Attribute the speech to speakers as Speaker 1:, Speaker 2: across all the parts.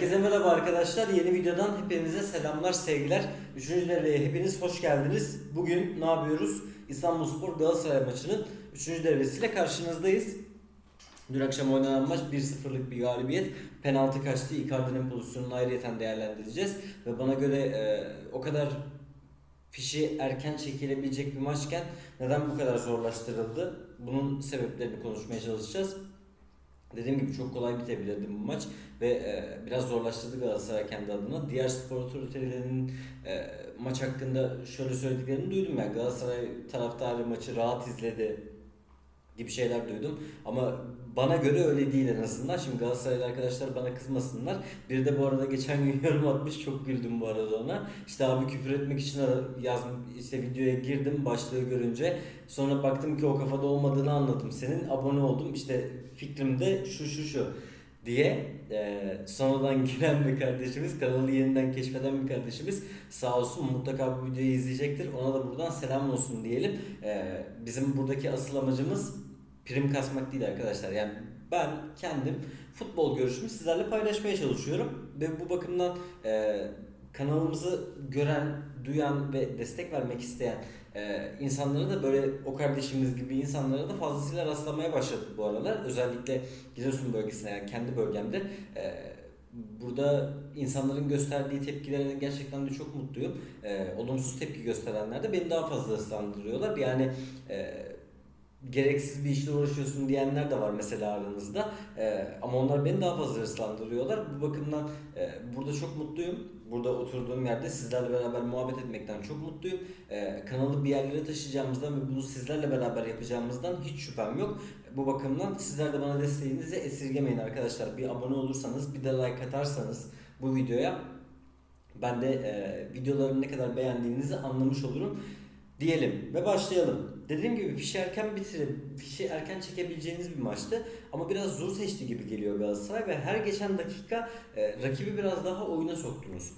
Speaker 1: Herkese merhaba arkadaşlar. Yeni videodan hepinize selamlar, sevgiler. Üçüncü devreye hepiniz hoş geldiniz. Bugün ne yapıyoruz? İstanbulspor Galatasaray maçının 3. devresiyle karşınızdayız. Dün akşam oynanan maç 1-0'lık bir galibiyet. Penaltı kaçtı. Icardi'nin pozisyonunu ayrıyeten değerlendireceğiz. Ve bana göre e, o kadar fişi erken çekilebilecek bir maçken neden bu kadar zorlaştırıldı? Bunun sebeplerini konuşmaya çalışacağız. Dediğim gibi çok kolay bitebilirdi bu maç ve e, biraz zorlaştırdı Galatasaray kendi adına. Diğer spor otoritelerinin e, maç hakkında şöyle söylediklerini duydum ben. Galatasaray taraftarı maçı rahat izledi gibi şeyler duydum. Ama bana göre öyle değil en azından. Şimdi Galatasaraylı arkadaşlar bana kızmasınlar. Bir de bu arada geçen gün yorum atmış. Çok güldüm bu arada ona. İşte abi küfür etmek için yazdım. işte videoya girdim başlığı görünce. Sonra baktım ki o kafada olmadığını anladım. Senin abone oldum. İşte fikrim de şu şu şu diye e, sonradan giren bir kardeşimiz, kanalı yeniden keşfeden bir kardeşimiz sağ olsun mutlaka bu videoyu izleyecektir. Ona da buradan selam olsun diyelim. E, bizim buradaki asıl amacımız prim kasmak değil arkadaşlar. Yani ben kendim futbol görüşümü sizlerle paylaşmaya çalışıyorum ve bu bakımdan e, kanalımızı gören, duyan ve destek vermek isteyen e, insanlara da böyle o kardeşimiz gibi insanlara da fazlasıyla rastlamaya başladık bu aralar. Özellikle Giresun bölgesine yani kendi bölgemde e, burada insanların gösterdiği tepkilere gerçekten de çok mutluyum. E, olumsuz tepki gösterenler de beni daha fazla ıslandırıyorlar. Yani e, gereksiz bir işle uğraşıyorsun diyenler de var mesela aranızda. Ee, ama onlar beni daha fazla ıslandırıyorlar. Bu bakımdan e, burada çok mutluyum. Burada oturduğum yerde sizlerle beraber muhabbet etmekten çok mutluyum. Ee, kanalı bir yerlere taşıyacağımızdan ve bunu sizlerle beraber yapacağımızdan hiç şüphem yok. Bu bakımdan sizler de bana desteğinizi esirgemeyin arkadaşlar. Bir abone olursanız, bir de like atarsanız bu videoya ben de e, videoları ne kadar beğendiğinizi anlamış olurum diyelim ve başlayalım. Dediğim gibi fişi erken bitirip fişi erken çekebileceğiniz bir maçtı ama biraz zor seçti gibi geliyor Galatasaray ve her geçen dakika e, rakibi biraz daha oyuna soktunuz.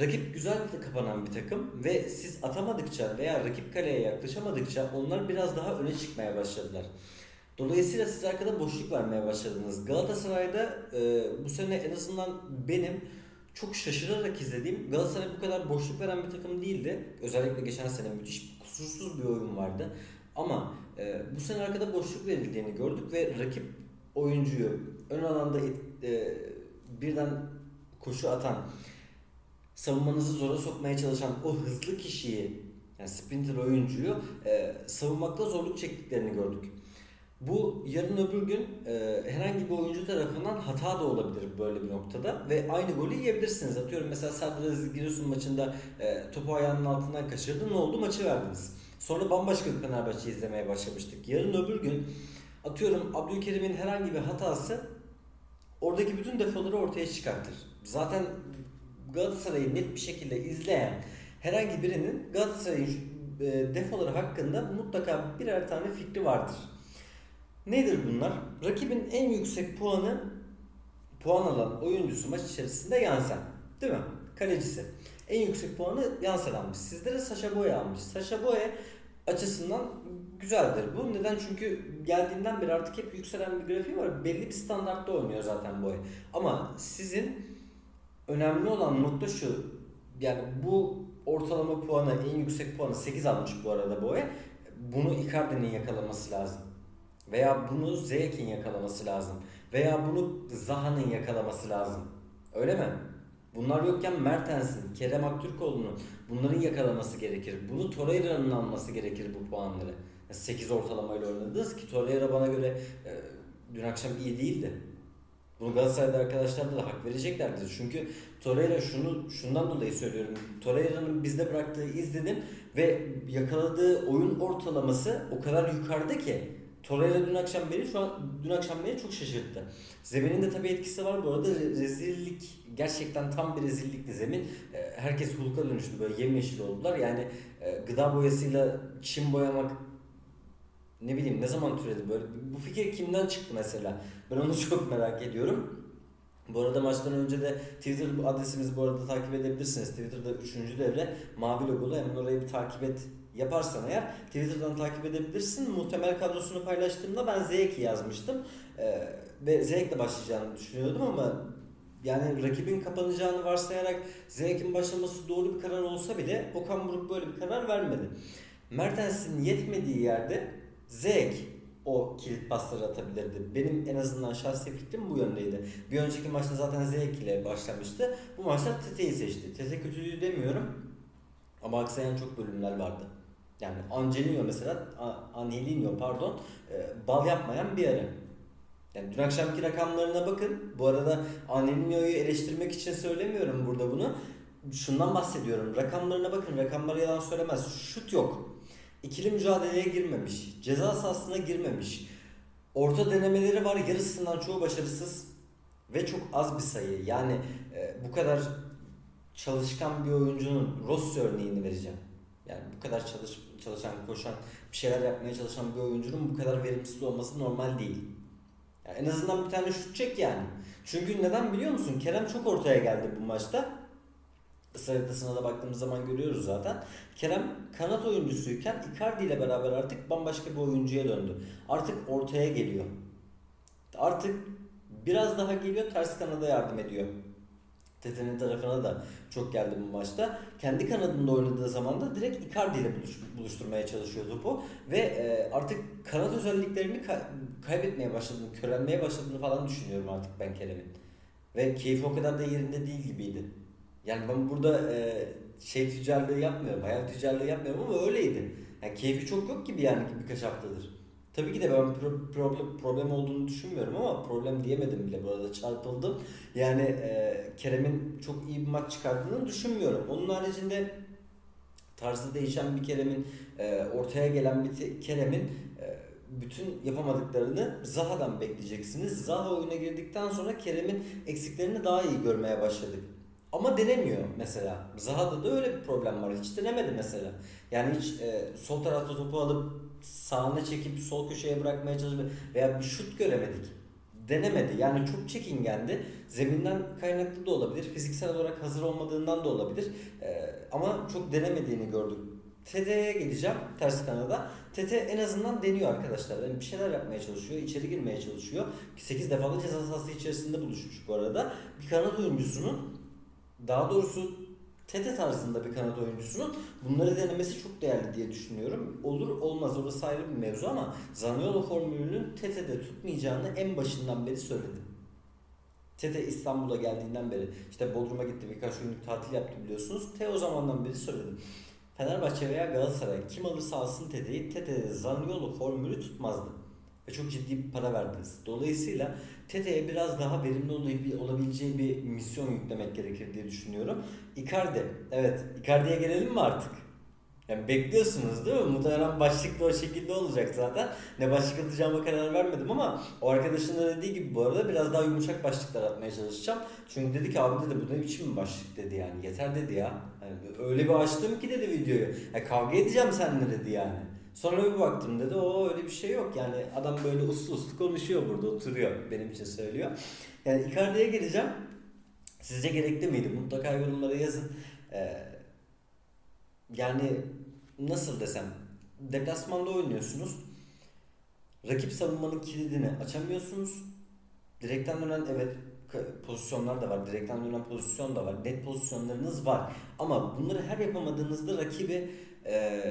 Speaker 1: Rakip güzel bir kapanan bir takım ve siz atamadıkça veya rakip kaleye yaklaşamadıkça onlar biraz daha öne çıkmaya başladılar. Dolayısıyla siz arkada boşluk vermeye başladınız. Galatasaray'da e, bu sene en azından benim çok şaşırarak izlediğim Galatasaray bu kadar boşluk veren bir takım değildi. Özellikle geçen sene müthiş kusursuz bir oyun vardı. Ama e, bu sene arkada boşluk verildiğini gördük ve rakip oyuncuyu ön alanda e, birden koşu atan, savunmanızı zora sokmaya çalışan o hızlı kişiyi yani sprinter oyuncuyu e, savunmakta zorluk çektiklerini gördük. Bu yarın öbür gün e, herhangi bir oyuncu tarafından hata da olabilir böyle bir noktada ve aynı golü yiyebilirsiniz. Atıyorum mesela Serdar Aziz Giresun maçında e, topu ayağının altından kaçırdı. Ne oldu? Maçı verdiniz. Sonra bambaşka bir Fenerbahçe izlemeye başlamıştık. Yarın öbür gün atıyorum Abdülkerim'in herhangi bir hatası oradaki bütün defoları ortaya çıkartır. Zaten Galatasaray'ı net bir şekilde izleyen herhangi birinin Galatasaray'ın e, defoları hakkında mutlaka birer tane fikri vardır. Nedir bunlar? Rakibin en yüksek puanı puan alan oyuncusu maç içerisinde Yansen. Değil mi? Kalecisi. En yüksek puanı Yansen almış. Sizlere Saşa Boy almış. Saşa Boy açısından güzeldir bu. Neden? Çünkü geldiğinden beri artık hep yükselen bir grafiği var. Belli bir standartta oynuyor zaten Boy. Ama sizin önemli olan nokta şu. Yani bu ortalama puanı, en yüksek puanı 8 almış bu arada Boy. Bunu Icardi'nin yakalaması lazım. Veya bunu Ziyech'in yakalaması lazım. Veya bunu Zaha'nın yakalaması lazım. Öyle mi? Bunlar yokken Mertens'in, Kerem Aktürkoğlu'nun bunların yakalaması gerekir. Bunu Torreira'nın alması gerekir bu puanları. 8 ortalamayla oynadınız ki Torreira bana göre e, dün akşam iyi değildi. Bunu Galatasaray'da arkadaşlar da hak vereceklerdir. Çünkü Torreira şunu şundan dolayı söylüyorum. Torreira'nın bizde bıraktığı izledim ve yakaladığı oyun ortalaması o kadar yukarıda ki Torreira dün akşam beni şu an dün akşam beni çok şaşırttı. Zeminin de tabii etkisi var bu arada Re- rezillik gerçekten tam bir rezillikti zemin. E, Herkes hulka dönüştü böyle yemyeşil oldular. Yani e, gıda boyasıyla çim boyamak ne bileyim ne zaman türedi böyle bu fikir kimden çıktı mesela? Ben onu çok merak ediyorum. Bu arada maçtan önce de Twitter adresimizi bu arada takip edebilirsiniz. Twitter'da 3. devre mavi logolu hemen orayı bir takip et yaparsan eğer Twitter'dan takip edebilirsin. Muhtemel kadrosunu paylaştığımda ben Zeki yazmıştım. Ee, ve Zek'le başlayacağını düşünüyordum ama yani rakibin kapanacağını varsayarak Ziyech'in başlaması doğru bir karar olsa bile Okan Buruk böyle bir karar vermedi. Mertens'in yetmediği yerde Ziyech o kilit pasları atabilirdi. Benim en azından şahsi fikrim bu yöndeydi. Bir önceki maçta zaten Ziyech ile başlamıştı. Bu maçta Tete'yi seçti. Tete kötülüğü demiyorum ama aksayan çok bölümler vardı. Yani Angelino mesela, Angelino pardon, e, bal yapmayan bir ara. Yani dün akşamki rakamlarına bakın. Bu arada Angelino'yu eleştirmek için söylemiyorum burada bunu. Şundan bahsediyorum. Rakamlarına bakın. Rakamlar yalan söylemez. Şut yok. İkili mücadeleye girmemiş. Ceza sahasına girmemiş. Orta denemeleri var. Yarısından çoğu başarısız. Ve çok az bir sayı. Yani e, bu kadar çalışkan bir oyuncunun Rossi örneğini vereceğim. Yani bu kadar çalış, çalışan, koşan, bir şeyler yapmaya çalışan bir oyuncunun bu kadar verimsiz olması normal değil. Yani en azından bir tane şut çek yani. Çünkü neden biliyor musun? Kerem çok ortaya geldi bu maçta. Israr da baktığımız zaman görüyoruz zaten. Kerem kanat oyuncusuyken Icardi ile beraber artık bambaşka bir oyuncuya döndü. Artık ortaya geliyor. Artık biraz daha geliyor ters kanada yardım ediyor. Tete'nin tarafına da çok geldi bu maçta. Kendi kanadında oynadığı zaman da direkt Icardi ile buluş, buluşturmaya çalışıyor topu. Ve e, artık kanat özelliklerini kay- kaybetmeye başladığını, körelmeye başladığını falan düşünüyorum artık ben Kerem'in. Ve keyfi o kadar da yerinde değil gibiydi. Yani ben burada e, şey tüccarlığı yapmıyorum, hayal tüccarlığı yapmıyorum ama öyleydi. Yani keyfi çok yok gibi yani birkaç haftadır. Tabii ki de ben pro- problem, problem olduğunu düşünmüyorum ama problem diyemedim bile bu arada çarpıldım. Yani e, Kerem'in çok iyi bir maç çıkardığını düşünmüyorum. Onun haricinde tarzı değişen bir Kerem'in, e, ortaya gelen bir Kerem'in e, bütün yapamadıklarını Zaha'dan bekleyeceksiniz. Zaha oyuna girdikten sonra Kerem'in eksiklerini daha iyi görmeye başladık. Ama denemiyor mesela. Zaha'da da öyle bir problem var. Hiç denemedi mesela. Yani hiç e, sol tarafta topu alıp sağına çekip sol köşeye bırakmaya çalıştı veya bir şut göremedik. Denemedi. Yani çok çekingendi. Zeminden kaynaklı da olabilir. Fiziksel olarak hazır olmadığından da olabilir. E, ama çok denemediğini gördük. TT'ye geleceğim ters kanada. TT en azından deniyor arkadaşlar. Yani bir şeyler yapmaya çalışıyor, içeri girmeye çalışıyor. 8 defa da ceza sahası içerisinde buluşmuş bu arada. Bir kanat oyuncusunun daha doğrusu Tete tarzında bir kanat oyuncusunun bunları denemesi çok değerli diye düşünüyorum. Olur olmaz orası ayrı bir mevzu ama Zaniolo formülünün Tete'de tutmayacağını en başından beri söyledim. Tete İstanbul'a geldiğinden beri işte Bodrum'a gitti birkaç günlük tatil yaptı biliyorsunuz. Te o zamandan beri söyledim. Fenerbahçe veya Galatasaray kim alırsa alsın Tete'yi Tete'de Zaniolo formülü tutmazdı. Ve çok ciddi bir para verdiniz. Dolayısıyla Tete'ye biraz daha verimli olabileceği bir misyon yüklemek gerekir diye düşünüyorum. Icardi. Evet. Icardi'ye gelelim mi artık? Yani bekliyorsunuz değil mi? Muhtemelen başlık o şekilde olacak zaten. Ne başlık atacağıma karar vermedim ama o arkadaşın da dediği gibi bu arada biraz daha yumuşak başlıklar atmaya çalışacağım. Çünkü dedi ki abi dedi bu ne biçim bir başlık dedi yani. Yeter dedi ya. Yani öyle bir açtım ki dedi videoyu. Ya kavga edeceğim seninle dedi yani. Sonra bir baktım dedi o öyle bir şey yok yani adam böyle uslu uslu konuşuyor burada oturuyor benim için söylüyor. Yani Icardi'ye geleceğim. Sizce gerekli miydi? Mutlaka yorumlara yazın. Ee, yani nasıl desem deplasmanda oynuyorsunuz. Rakip savunmanın kilidini açamıyorsunuz. Direkten dönen evet pozisyonlar da var. Direkten dönen pozisyon da var. Net pozisyonlarınız var. Ama bunları her yapamadığınızda rakibi e,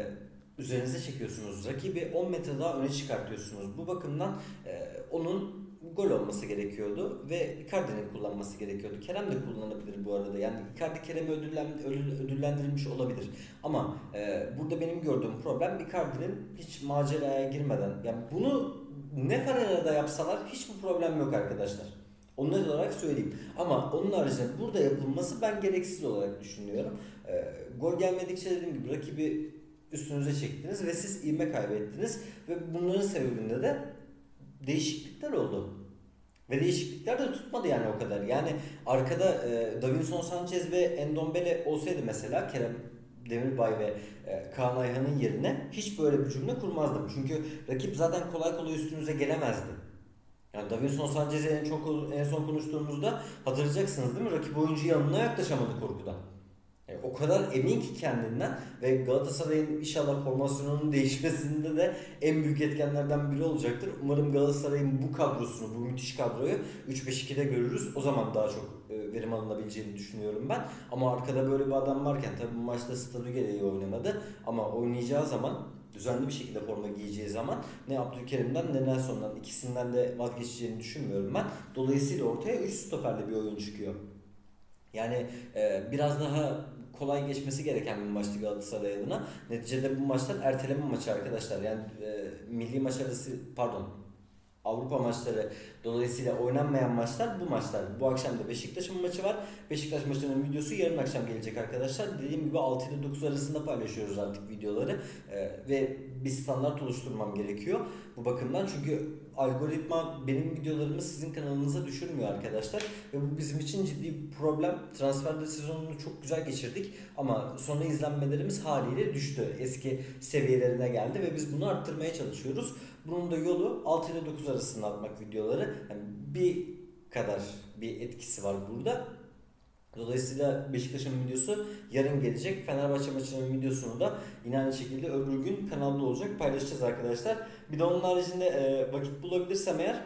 Speaker 1: üzerinize çekiyorsunuz. Rakibi 10 metre daha öne çıkartıyorsunuz. Bu bakımdan e, onun gol olması gerekiyordu ve Icardi'nin kullanması gerekiyordu. Kerem de kullanabilir bu arada. Yani Icardi ödül- ödüllendirilmiş olabilir. Ama e, burada benim gördüğüm problem Icardi'nin hiç maceraya girmeden yani bunu ne Ferrera'da yapsalar hiçbir problem yok arkadaşlar. Onu net olarak söyleyeyim. Ama onun haricinde burada yapılması ben gereksiz olarak düşünüyorum. E, gol gelmedikçe dediğim gibi rakibi üstünüze çektiniz ve siz ivme kaybettiniz ve bunların sebebinde de değişiklikler oldu. Ve değişiklikler de tutmadı yani o kadar. Yani arkada e, Davinson Sanchez ve Endombele olsaydı mesela Kerem Demirbay ve e, Kaan Ayhan'ın yerine hiç böyle bir cümle kurmazdım. Çünkü rakip zaten kolay kolay üstünüze gelemezdi. Yani Davinson Sanchez'i en çok en son konuştuğumuzda hatırlayacaksınız değil mi? Rakip oyuncu yanına yaklaşamadı korkudan. O kadar emin ki kendinden ve Galatasaray'ın inşallah formasyonunun değişmesinde de en büyük etkenlerden biri olacaktır. Umarım Galatasaray'ın bu kadrosunu, bu müthiş kadroyu 3-5-2'de görürüz. O zaman daha çok e, verim alınabileceğini düşünüyorum ben. Ama arkada böyle bir adam varken tabii bu maçta statü gereği oynamadı ama oynayacağı zaman düzenli bir şekilde forma giyeceği zaman ne Abdülkerim'den ne Nelson'dan ikisinden de vazgeçeceğini düşünmüyorum ben. Dolayısıyla ortaya 3 stoperli bir oyun çıkıyor. Yani e, biraz daha kolay geçmesi gereken bir maçtı Galatasaray adına. Neticede bu maçlar erteleme maçı arkadaşlar. Yani e, milli maç arası pardon Avrupa maçları dolayısıyla oynanmayan maçlar bu maçlar. Bu akşam da Beşiktaş'ın maçı var. Beşiktaş maçının videosu yarın akşam gelecek arkadaşlar. Dediğim gibi 6 ile 9 arasında paylaşıyoruz artık videoları. Ee, ve bir standart oluşturmam gerekiyor bu bakımdan. Çünkü algoritma benim videolarımı sizin kanalınıza düşürmüyor arkadaşlar. Ve bu bizim için ciddi bir problem. Transferde sezonunu çok güzel geçirdik ama sonra izlenmelerimiz haliyle düştü. Eski seviyelerine geldi ve biz bunu arttırmaya çalışıyoruz. Bunun da yolu 6 ile 9 arasında atmak videoları. Yani bir kadar bir etkisi var burada. Dolayısıyla Beşiktaş'ın videosu yarın gelecek. Fenerbahçe maçının videosunu da yine aynı şekilde öbür gün kanalda olacak. Paylaşacağız arkadaşlar. Bir de onun haricinde e, vakit bulabilirsem eğer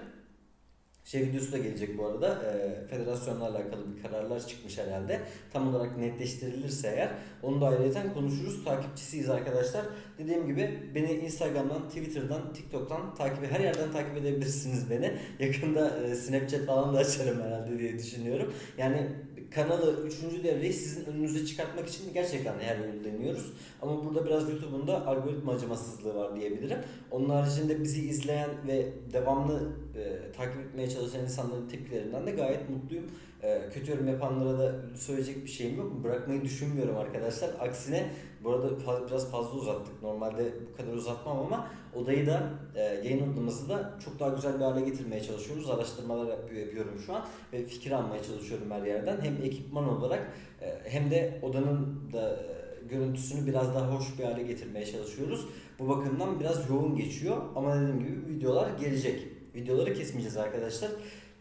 Speaker 1: şey videosu da gelecek bu arada. E, federasyonla alakalı bir kararlar çıkmış herhalde. Tam olarak netleştirilirse eğer onu da ayrıca konuşuruz. Takipçisiyiz arkadaşlar. Dediğim gibi beni Instagram'dan, Twitter'dan, TikTok'tan takip her yerden takip edebilirsiniz beni. Yakında e, Snapchat falan da açarım herhalde diye düşünüyorum. Yani kanalı 3. devreyi sizin önünüze çıkartmak için gerçekten her yolu deniyoruz. Ama burada biraz YouTube'un da algoritma acımasızlığı var diyebilirim. Onun haricinde bizi izleyen ve devamlı e, takip etmeye çalışan insanların tepkilerinden de gayet mutluyum. E, kötü yorum yapanlara da söyleyecek bir şeyim yok. Bırakmayı düşünmüyorum arkadaşlar. Aksine bu arada fa- biraz fazla uzattık. Normalde bu kadar uzatmam ama odayı da e, yayın odamızı da çok daha güzel bir hale getirmeye çalışıyoruz. Araştırmalar yapıyor, yapıyorum şu an ve fikir almaya çalışıyorum her yerden. Hem ekipman olarak e, hem de odanın da e, görüntüsünü biraz daha hoş bir hale getirmeye çalışıyoruz. Bu bakımdan biraz yoğun geçiyor ama dediğim gibi videolar gelecek. Videoları kesmeyeceğiz arkadaşlar.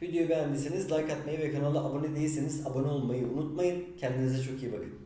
Speaker 1: Videoyu beğendiyseniz like atmayı ve kanala abone değilseniz abone olmayı unutmayın. Kendinize çok iyi bakın.